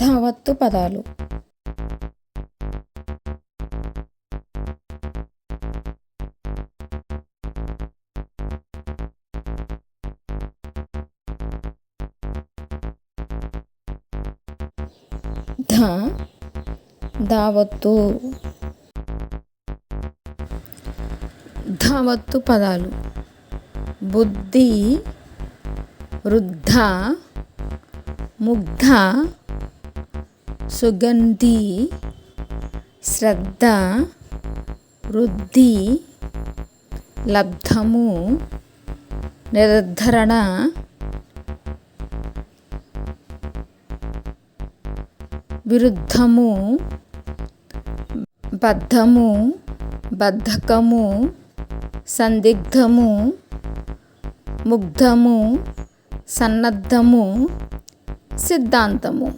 ధావత్తు పదాలు. ధ దావత్తు ధావత్తు పదాలు. బుద్ధి వృద్ధ ముగ్ధ సుగంధి శ్రద్ధ వృద్ధి లబ్ధము నిర్ధరణ విరుద్ధము బద్ధము బద్ధకము సందిగ్ధము ముగ్ధము సన్నద్ధము సిద్ధాంతము.